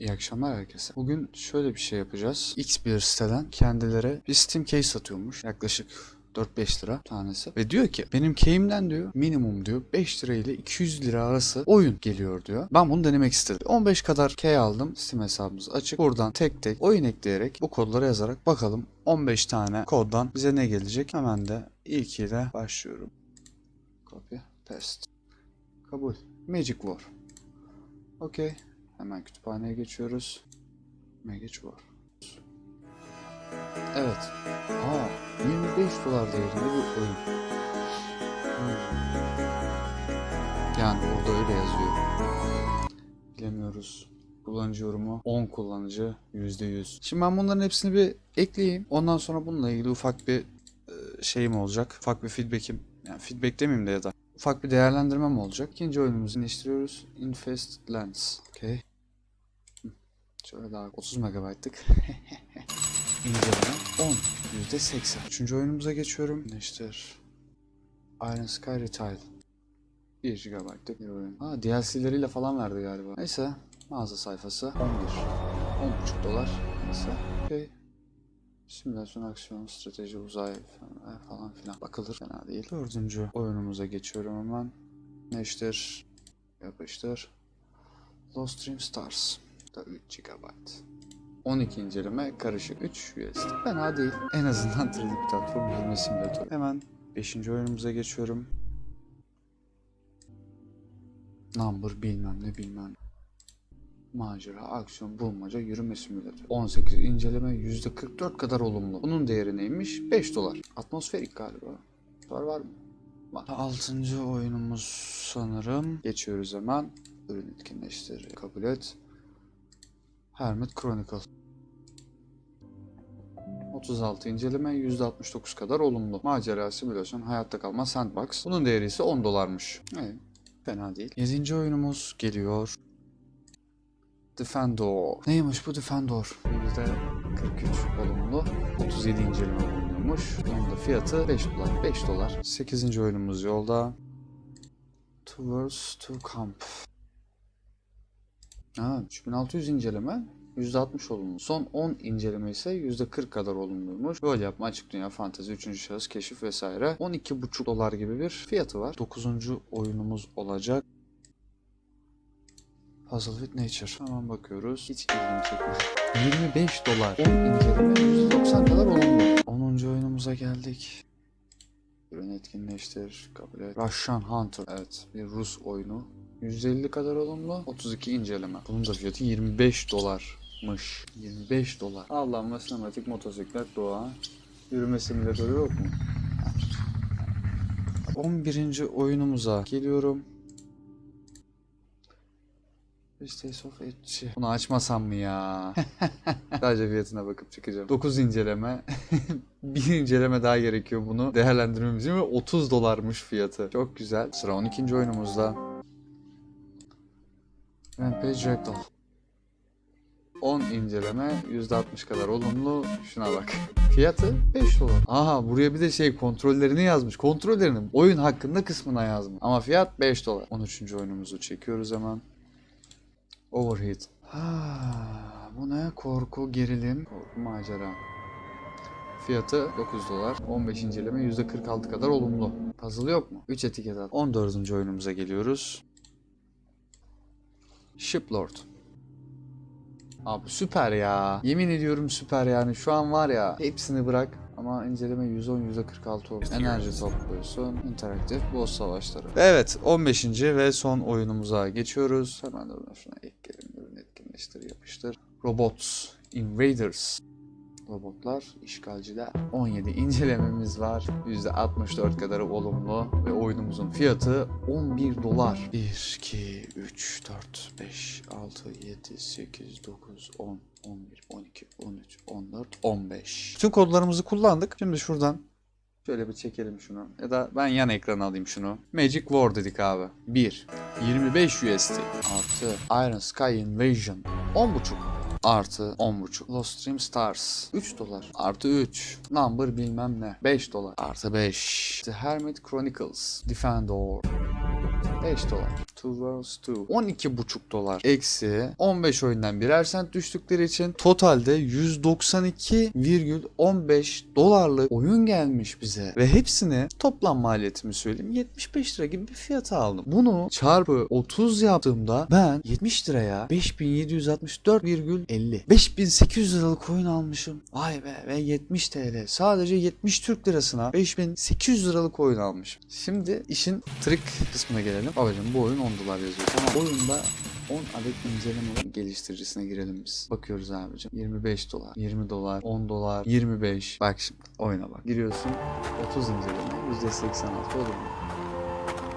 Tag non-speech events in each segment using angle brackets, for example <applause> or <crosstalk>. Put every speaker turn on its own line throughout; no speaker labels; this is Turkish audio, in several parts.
İyi akşamlar herkese. Bugün şöyle bir şey yapacağız. X bir siteden kendileri bir Steam key satıyormuş. Yaklaşık 4-5 lira tanesi. Ve diyor ki benim keyimden diyor minimum diyor 5 lira ile 200 lira arası oyun geliyor diyor. Ben bunu denemek istedim. 15 kadar key aldım. Steam hesabımız açık. Buradan tek tek oyun ekleyerek bu kodları yazarak bakalım 15 tane koddan bize ne gelecek. Hemen de ilkiyle başlıyorum. Copy, paste. Kabul. Magic War. Okey. Hemen kütüphaneye geçiyoruz. Magic War. Evet. Aa, 25 dolar değerinde bir oyun. Hmm. Yani orada öyle yazıyor. Bilemiyoruz. Kullanıcı yorumu 10 kullanıcı %100. Şimdi ben bunların hepsini bir ekleyeyim. Ondan sonra bununla ilgili ufak bir e, şeyim olacak. Ufak bir feedback'im. Yani feedback demeyeyim de ya da ufak bir değerlendirmem olacak. İkinci oyunumuzu değiştiriyoruz. Infest Lens. Okay. Şöyle daha 30 megabaytlık. <laughs> İnceleme 10. %80. Üçüncü oyunumuza geçiyorum. Değiştir. Iron Sky Retail. 1 GB'lık bir oyun. Ha DLC'leriyle falan verdi galiba. Neyse. Mağaza sayfası 11. 10,5 dolar. Neyse. Okay. Simülasyon, aksiyon, strateji, uzay falan, falan filan. Bakılır. Fena değil. Dördüncü oyunumuza geçiyorum hemen. Neştir. Yapıştır. Lost Dream Stars. Da 3 GB. 12 inceleme karışık 3 USD. Fena değil. En azından 3D platform yürüme simülatörü. Hemen 5. oyunumuza geçiyorum. Number bilmem ne bilmem ne. Macera, aksiyon, bulmaca, yürüme simülatörü. 18 inceleme %44 kadar olumlu. Bunun değeri neymiş? 5 dolar. Atmosferik galiba. Var var mı? Var. 6. oyunumuz sanırım. Geçiyoruz hemen. Ürün etkinleştir. Kabul et. Hermit Chronicle. 36 inceleme %69 kadar olumlu. Macera, simülasyon, hayatta kalma, sandbox. Bunun değeri ise 10 dolarmış. Evet, fena değil. 7. oyunumuz geliyor. Defendor. Neymiş bu Defendor? %43 olumlu. 37 inceleme bulunuyormuş. Onun da fiyatı 5 dolar. 5 dolar. 8. oyunumuz yolda. Towards to Camp. Ha, 3600 inceleme %60 olumlu. Son 10 inceleme ise %40 kadar olumluymuş. Rol yapma, açık dünya, fantezi, 3. şahıs, keşif vesaire. 12,5 dolar gibi bir fiyatı var. 9. oyunumuz olacak. Puzzle with Nature. Hemen bakıyoruz. Hiç ilgimi çekmedi. 25 dolar. 10 inceleme %90 kadar olumlu. 10. oyunumuza geldik. Ürün etkinleştir, kabul et. Russian Hunter. Evet, bir Rus oyunu. 150 kadar olumlu. 32 inceleme. Bunun da fiyatı 25 dolarmış. 25 dolar. Allah'ım sinematik motosiklet doğa. Yürüme simülatörü yok mu? 11. oyunumuza geliyorum. Face of. Bunu açmasam mı ya? <laughs> Sadece fiyatına bakıp çıkacağım. 9 inceleme. <laughs> bir inceleme daha gerekiyor bunu değerlendirmemiz için ve 30 dolarmış fiyatı. Çok güzel. Sıra 12. oyunumuzda. Rampage Ragdoll. 10 inceleme %60 kadar olumlu. Şuna bak. Fiyatı 5 dolar. Aha buraya bir de şey kontrollerini yazmış. Kontrollerini oyun hakkında kısmına yazmış. Ama fiyat 5 dolar. 13. oyunumuzu çekiyoruz hemen. Overheat. Bu ne? Korku, gerilim, korku, macera. Fiyatı 9 dolar. 15 inceleme %46 kadar olumlu. Puzzle yok mu? 3 etiket at. 14. oyunumuza geliyoruz. Shiplord. Abi süper ya. Yemin ediyorum süper yani. Şu an var ya hepsini bırak. Ama inceleme 110 %46 oldu. Enerji topluyorsun. İnteraktif boss savaşları. Evet 15. ve son oyunumuza geçiyoruz. Hemen de şuna ekleyelim. Ürün etkinleştir yapıştır. Robots. Invaders. Robotlar, işgalciler. 17 incelememiz var. %64 kadar olumlu ve oyunumuzun fiyatı 11 dolar. 1, 2, 3, 4, 5, 6, 7, 8, 9, 10, 11, 12, 13, 14, 15. Bütün kodlarımızı kullandık. Şimdi şuradan Şöyle bir çekelim şunu. Ya da ben yan ekran alayım şunu. Magic War dedik abi. 1. 25 USD. Artı Iron Sky Invasion. 10.5 artı 10.5. Lost Stream Stars 3 dolar artı 3. Number bilmem ne 5 dolar artı 5. The Hermit Chronicles Defendor 5 dolar. Two Worlds 2. 12,5 dolar. Eksi 15 oyundan birer sent düştükleri için totalde 192,15 dolarlık oyun gelmiş bize. Ve hepsini toplam maliyetimi söyleyeyim 75 lira gibi bir fiyata aldım. Bunu çarpı 30 yaptığımda ben 70 liraya 5764,50 5800 liralık oyun almışım. Vay be ve 70 TL. Sadece 70 Türk lirasına 5800 liralık oyun almışım. Şimdi işin trik kısmına gelelim. Babacım bu oyun 10 dolar yazıyor. Tamam oyunda 10 adet inceleme geliştiricisine girelim biz. Bakıyoruz abicim. 25 dolar, 20 dolar, 10 dolar, 25. Bak şimdi oyuna bak. Giriyorsun 30 inceleme, %86 olur mu?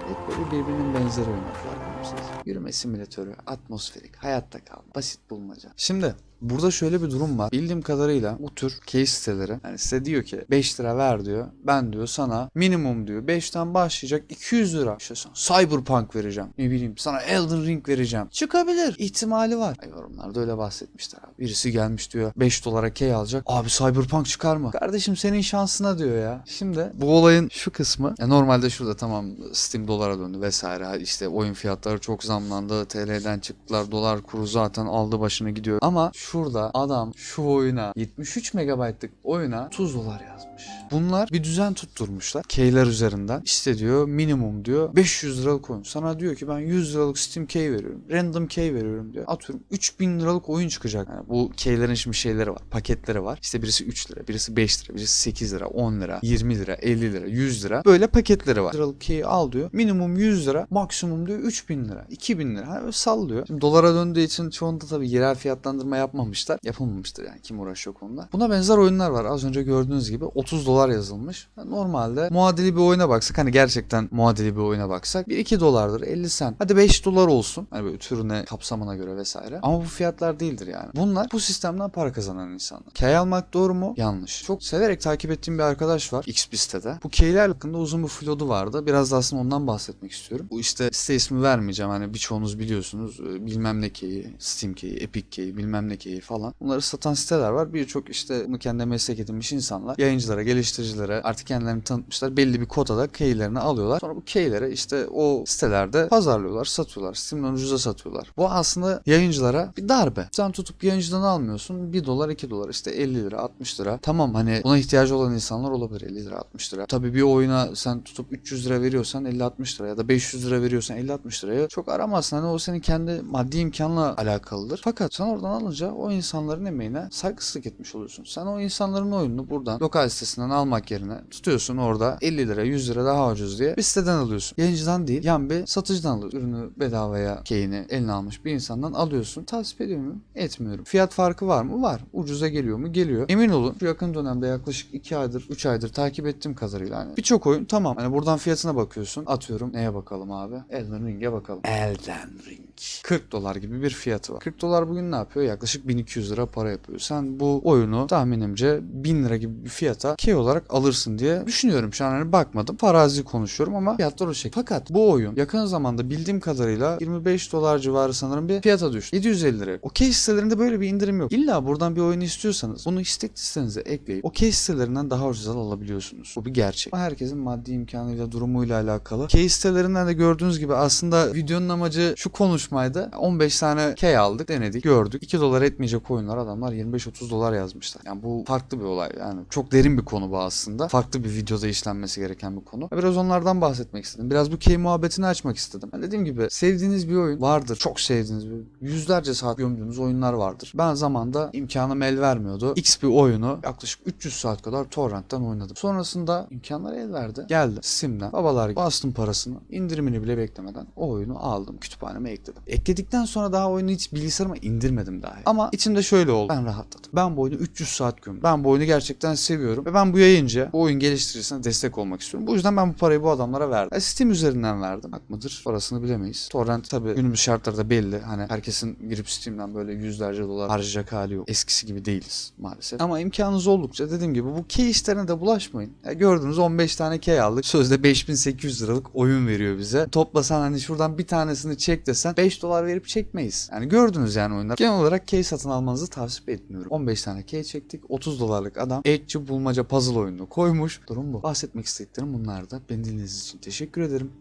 Hep böyle birbirinin benzer oyunlar mısınız? Yürüme simülatörü, atmosferik, hayatta kal, basit bulmaca. Şimdi Burada şöyle bir durum var. Bildiğim kadarıyla bu tür case siteleri yani size diyor ki 5 lira ver diyor. Ben diyor sana minimum diyor 5'ten başlayacak 200 lira. İşte sana Cyberpunk vereceğim. Ne bileyim sana Elden Ring vereceğim. Çıkabilir. ihtimali var. Ay, yorumlarda öyle bahsetmişler abi. Birisi gelmiş diyor 5 dolara key alacak. Abi Cyberpunk çıkar mı? Kardeşim senin şansına diyor ya. Şimdi bu olayın şu kısmı ya normalde şurada tamam Steam dolara döndü vesaire. İşte oyun fiyatları çok zamlandı. TL'den çıktılar. Dolar kuru zaten aldı başını gidiyor. Ama şurada adam şu oyuna 73 megabaytlık oyuna 30 dolar yazmış. Bunlar bir düzen tutturmuşlar. Keyler üzerinden. İşte diyor minimum diyor 500 liralık oyun. Sana diyor ki ben 100 liralık Steam key veriyorum. Random key veriyorum diyor. Atıyorum 3000 liralık oyun çıkacak. Yani bu keylerin şimdi şeyleri var. Paketleri var. İşte birisi 3 lira, birisi 5 lira, birisi 8 lira, 10 lira, 20 lira, 50 lira, 100 lira. Böyle paketleri var. Liralık key al diyor. Minimum 100 lira, maksimum diyor 3000 lira, 2000 lira. Böyle sallıyor. Şimdi dolara döndüğü için çoğunda tabii yerel fiyatlandırma yapmamışlar. Yapılmamıştır yani kim uğraşıyor konuda. Buna benzer oyunlar var. Az önce gördüğünüz gibi 30 dolar yazılmış. Yani Normalde muadili bir oyuna baksak hani gerçekten muadili bir oyuna baksak 1-2 dolardır 50 sen. Hadi 5 dolar olsun. Hani böyle türüne kapsamına göre vesaire. Ama bu fiyatlar değildir yani. Bunlar bu sistemden para kazanan insanlar. Key almak doğru mu? Yanlış. Çok severek takip ettiğim bir arkadaş var X sitede. Bu keyler hakkında uzun bir flodu vardı. Biraz da aslında ondan bahsetmek istiyorum. Bu işte site ismi vermeyeceğim. Hani birçoğunuz biliyorsunuz. Ee, Bilmem ne key'i, Steam key'i, Epic key'i, bilmem ne key'i falan. Bunları satan siteler var. Birçok işte bunu kendine meslek edinmiş insanlar yayıncılara, geliştiricilere artık kendilerini tanıtmışlar. Belli bir kotada keylerini alıyorlar. Sonra bu keyleri işte o sitelerde pazarlıyorlar, satıyorlar. Steam'den ucuza satıyorlar. Bu aslında yayıncılara bir darbe. Sen tutup yayıncıdan almıyorsun. 1 dolar 2 dolar işte 50 lira 60 lira. Tamam hani buna ihtiyacı olan insanlar olabilir 50 lira 60 lira. Tabii bir oyuna sen tutup 300 lira veriyorsan 50-60 lira ya da 500 lira veriyorsan 50-60 liraya çok aramazsın. Hani o senin kendi maddi imkanla alakalıdır. Fakat sen oradan alınca o insanların emeğine saygısızlık etmiş oluyorsun. Sen o insanların oyununu buradan lokal sitesinden almak yerine tutuyorsun orada 50 lira 100 lira daha ucuz diye bir siteden alıyorsun. Yayıncıdan değil yan bir satıcıdan alıyorsun. Ürünü bedavaya keyini eline almış bir insandan alıyorsun. Tasvip ediyor muyum? Etmiyorum. Fiyat farkı var mı? Var. Ucuza geliyor mu? Geliyor. Emin olun şu yakın dönemde yaklaşık 2 aydır 3 aydır takip ettiğim kadarıyla hani birçok oyun tamam. Hani buradan fiyatına bakıyorsun. Atıyorum neye bakalım abi? Elden Ring'e bakalım. Elden Ring. 40 dolar gibi bir fiyatı var. 40 dolar bugün ne yapıyor? Yaklaşık 1200 lira para yapıyor. Sen bu oyunu tahminimce 1000 lira gibi bir fiyata key olarak alırsın diye düşünüyorum. Şu an hani bakmadım. Farazi konuşuyorum ama fiyatlar o şekilde. Fakat bu oyun yakın zamanda bildiğim kadarıyla 25 dolar civarı sanırım bir fiyata düştü. 750 lira. Okey sitelerinde böyle bir indirim yok. İlla buradan bir oyunu istiyorsanız bunu istek listenize ekleyip okey sitelerinden daha ucuza alabiliyorsunuz. Bu bir gerçek. Ama herkesin maddi imkanıyla durumuyla alakalı. Key sitelerinden de gördüğünüz gibi aslında videonun amacı şu konuşmaydı. 15 tane key aldık, denedik, gördük. 2 dolar etmeyecek oyunlar adamlar 25-30 dolar yazmışlar. Yani bu farklı bir olay. Yani çok derin bir konu bu aslında. Farklı bir videoda işlenmesi gereken bir konu. Biraz onlardan bahsetmek istedim. Biraz bu key muhabbetini açmak istedim. Yani dediğim gibi sevdiğiniz bir oyun vardır. Çok sevdiğiniz bir yüzlerce saat gömdüğünüz oyunlar vardır. Ben zamanda imkanım el vermiyordu. X bir oyunu yaklaşık 300 saat kadar torrentten oynadım. Sonrasında imkanlar el verdi. Geldim Steam'den babalar bastım parasını. indirimini bile beklemeden o oyunu aldım. Kütüphaneme ekledim. Ekledikten sonra daha oyunu hiç bilgisayarıma indirmedim dahi. Ama içimde şöyle oldu. Ben rahatladım. Ben bu oyunu 300 saat gömdüm. Ben bu oyunu gerçekten seviyorum. Ve ben bu yayınca bu oyun geliştiricisine destek olmak istiyorum. Bu yüzden ben bu parayı bu adamlara verdim. E, Steam üzerinden verdim. Hak mıdır? Parasını bilemeyiz. Torrent tabii günümüz şartlarda belli. Hani herkesin girip Steam'den böyle yüzlerce dolar harcayacak hali yok. Eskisi gibi değiliz maalesef. Ama imkanınız oldukça dediğim gibi bu key işlerine de bulaşmayın. Ya gördüğünüz 15 tane key aldık. Sözde 5800 liralık oyun veriyor bize. Toplasan hani şuradan bir tanesini çek desen 5 dolar verip çekmeyiz. Yani gördünüz yani oyunlar. Genel olarak key satın almanızı tavsiye etmiyorum. 15 tane key çektik. 30 dolarlık adam Edge'i bulmaca puzzle oyununu koymuş. Durum bu. Bahsetmek istediklerim bunlar da. Beni dinlediğiniz için teşekkür ederim.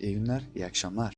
İyi günler, iyi akşamlar.